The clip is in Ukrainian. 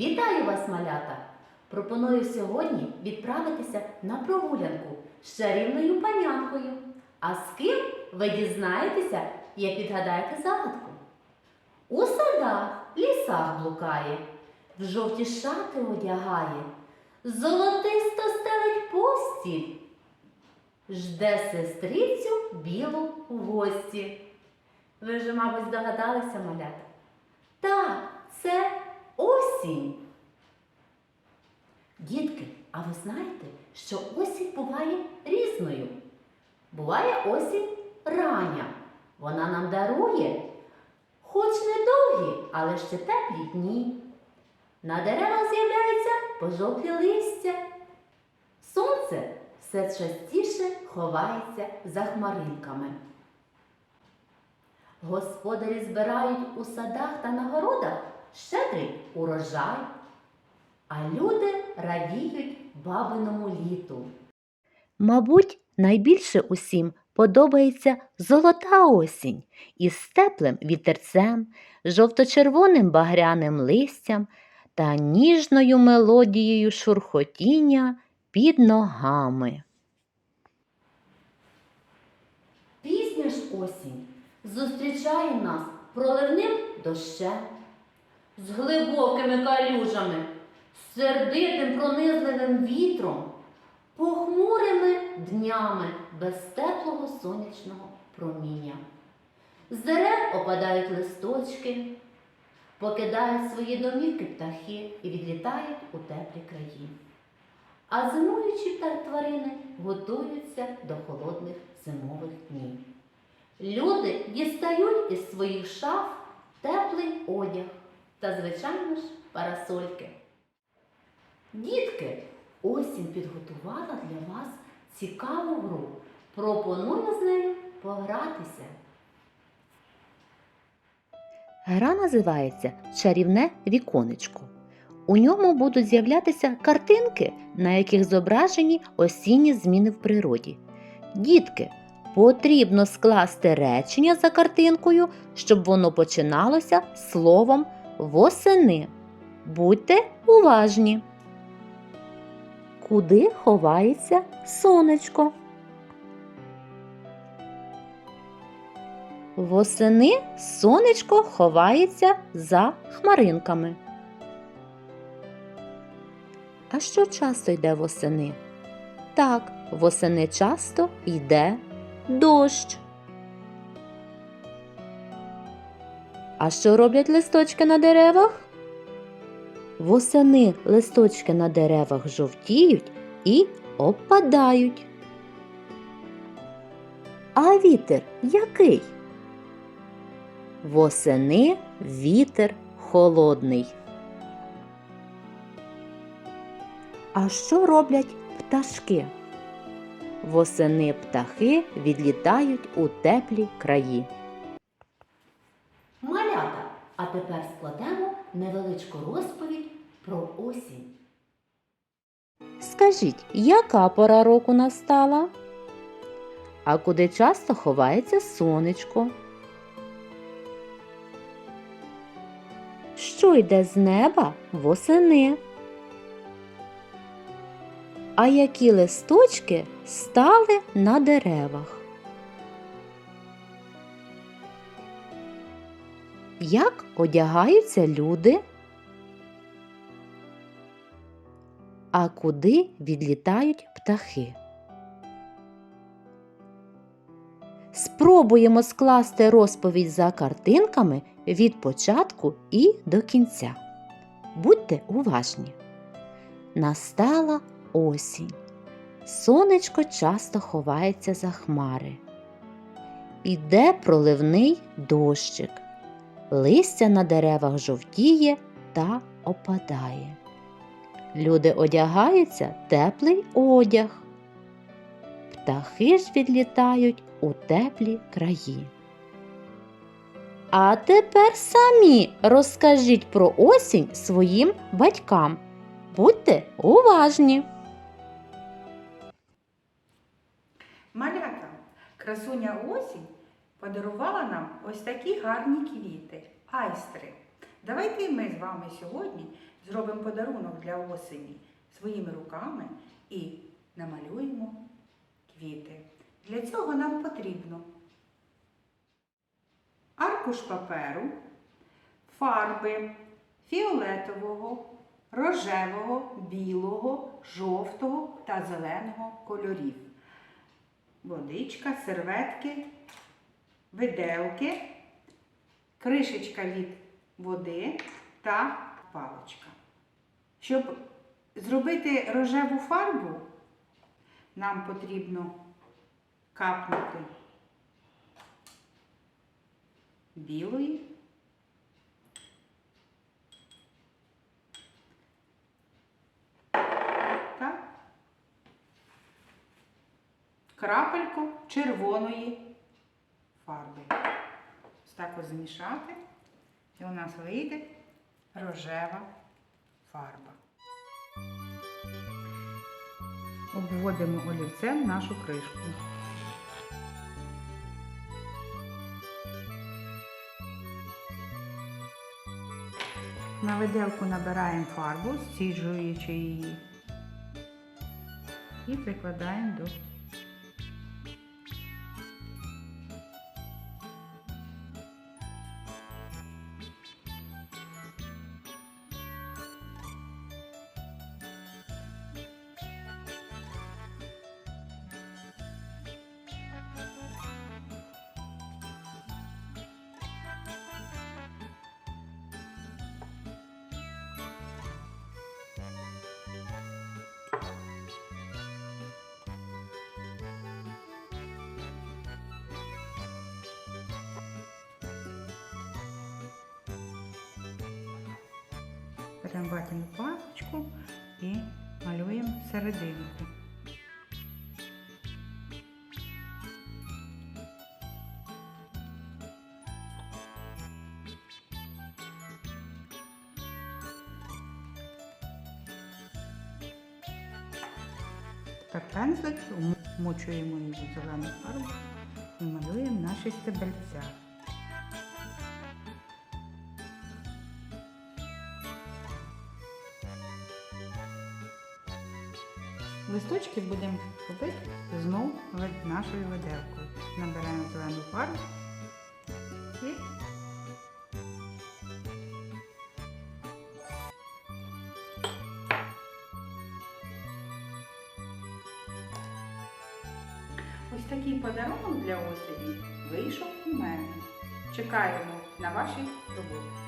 Вітаю вас, малята! Пропоную сьогодні відправитися на прогулянку з чарівною панянкою. А з ким ви дізнаєтеся, як відгадаєте загадку? У садах, лісах блукає, в жовті шати одягає, золотисто стелить постіль, жде сестрицю білу в гості. Ви вже, мабуть, здогадалися, малята? Так, це осінь. Дітки, а ви знаєте, що осінь буває різною? Буває осінь рання. Вона нам дарує, хоч недовгі, але ще теплі дні. На деревах з'являються пожовклі листя. Сонце все частіше ховається за хмаринками. Господарі збирають у садах та на городах щедрий урожай, а люди радіють бабиному літу. Мабуть, найбільше усім подобається золота осінь із теплим вітерцем, жовто-червоним багряним листям та ніжною мелодією шурхотіння під ногами. Пізня ж осінь зустрічає нас проливним дощем, з глибокими калюжами, сердитим пронизливим вітром, похмурими днями без теплого сонячного проміння. З дерев опадають листочки, покидають свої домівки птахи і відлітають у теплі краї. А зимуючі тварини готуються до холодних зимових днів. Люди дістають із своїх шаф теплий одяг та, звичайно ж, парасольки. Дітки, осінь підготувала для вас цікаву гру. Пропоную з нею погратися. Гра називається Чарівне віконечко. У ньому будуть з'являтися картинки, на яких зображені осінні зміни в природі. Дітки, потрібно скласти речення за картинкою, щоб воно починалося словом восени. Будьте уважні. Куди ховається сонечко? Восени сонечко ховається за хмаринками. А що часто йде восени? Так, восени часто йде дощ. А що роблять листочки на деревах? Восени листочки на деревах жовтіють і опадають. А вітер який? Восени вітер холодний. А що роблять пташки? Восени птахи відлітають у теплі краї. А тепер складемо невеличку розповідь про осінь. Скажіть, яка пора року настала? А куди часто ховається сонечко? Що йде з неба восени? А які листочки стали на деревах? Як одягаються люди? А куди відлітають птахи? Спробуємо скласти розповідь за картинками від початку і до кінця. Будьте уважні. Настала осінь. Сонечко часто ховається за хмари. Іде проливний дощик. Листя на деревах жовтіє та опадає. Люди одягаються теплий одяг. Птахи ж відлітають у теплі краї. А тепер самі розкажіть про осінь своїм батькам. Будьте уважні! Малята, красуня осінь подарувала нам ось такі гарні квіти, айстри. Давайте ми з вами сьогодні зробимо подарунок для осені своїми руками і намалюємо квіти. Для цього нам потрібно аркуш паперу, фарби фіолетового, рожевого, білого, жовтого та зеленого кольорів, водичка, серветки, виделки, кришечка від води та паличка. Щоб зробити рожеву фарбу, нам потрібно капнути білої крапельку червоної фарби. Ось так ось змішати, і у нас вийде рожева фарба. Обводимо олівцем нашу кришку. На виделку набираємо фарбу, стіджуючи її. І прикладаємо до беремо ватяну паличку і малюємо серединку. Тепер пензлик вмочуємо його зелену фарбу і малюємо наші стебельця. Листочки будемо робити знову нашою виделкою. Набираємо зелену фарбу і Ось такий подарунок для осені вийшов у мене. Чекаємо на ваші роботи.